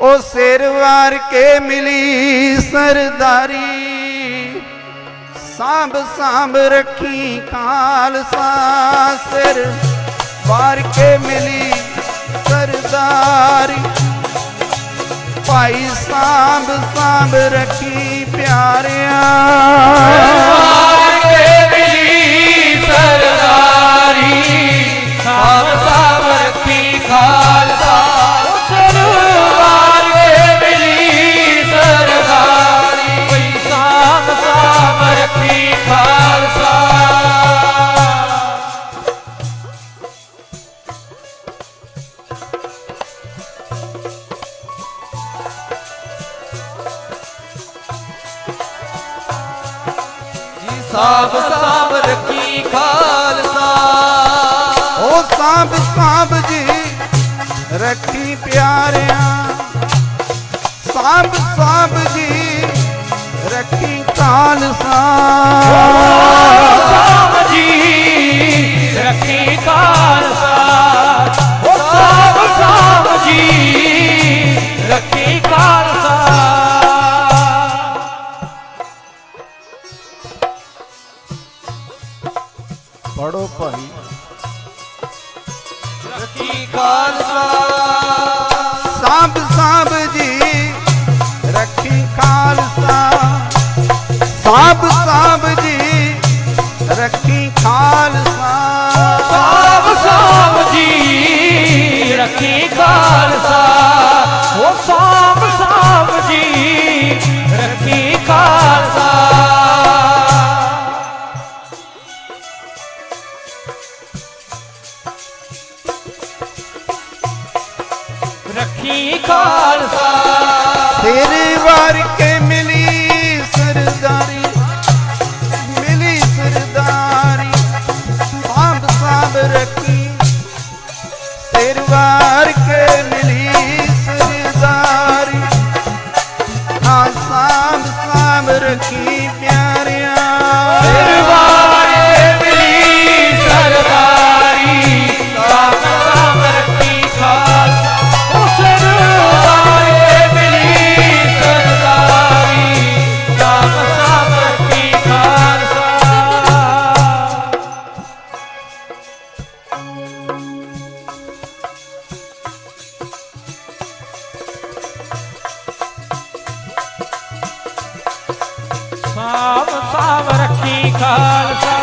ਉਹ ਸਿਰ ਵਾਰ ਕੇ ਮਿਲੀ ਸਰਦਾਰੀ। ਸਾਂਭ ਸਾਂਭ ਰੱਖੀ ਖਾਲਸਾ, ਸਿਰ ਵਾਰ ਕੇ ਮਿਲੀ ਸਰਦਾਰੀ। ਭਾਈ ਸਾਂਭ ਸਾਂਭ ਰੱਖੀ ਪਿਆਰਿਆ। ਸਾਬ ਸਾਬ ਰੱਖੀ ਖਾਲਸਾ। ਉਹ ਸਾਂਭ ਸਾਬ ਜੀ, ਰੱਖੀ ਪਿਆਰਿਆ। ਸਾਂਭ ਸਾਬ ਜੀ, ਰੱਖੀ ਖਾਲਸਾ। ਪੜੋ ਭਾਈ। ਰੱਖੀ ਖਾਲਸਾ। ਸਾਂਭ ਸਾਂਭ ਜੀ। ਰੱਖੀ ਖਾਲਸਾ। ਸਾਂਭ ਸਾਂਭ ਜੀ। ਰੱਖੀ ਖਾਲਸਾ। ਸਾਬ ਸਾਬ ਜੀ। ਰੱਖੀ ਖਾਲਸਾ। ਉਹ ਸਾਬ ਸਾਬ ਜੀ। ਰੱਖੀ ਖਾਲਸਾ। ਤੇਰੇ ਵਾਰ ਕੇ ਮਿਲੀ ਸਰਦਾਰੀ ਮਿਲੀ ਸਰਦਾਰੀ, ਸਾਂਭ ਸਾਂਭ ਰੱਖੀ। ਤੇਰੇ ਵਾਰ ਕੇ ਸਾਬ ਸਾਬ ਰੱਖੀ ਖਾਲਸਾ।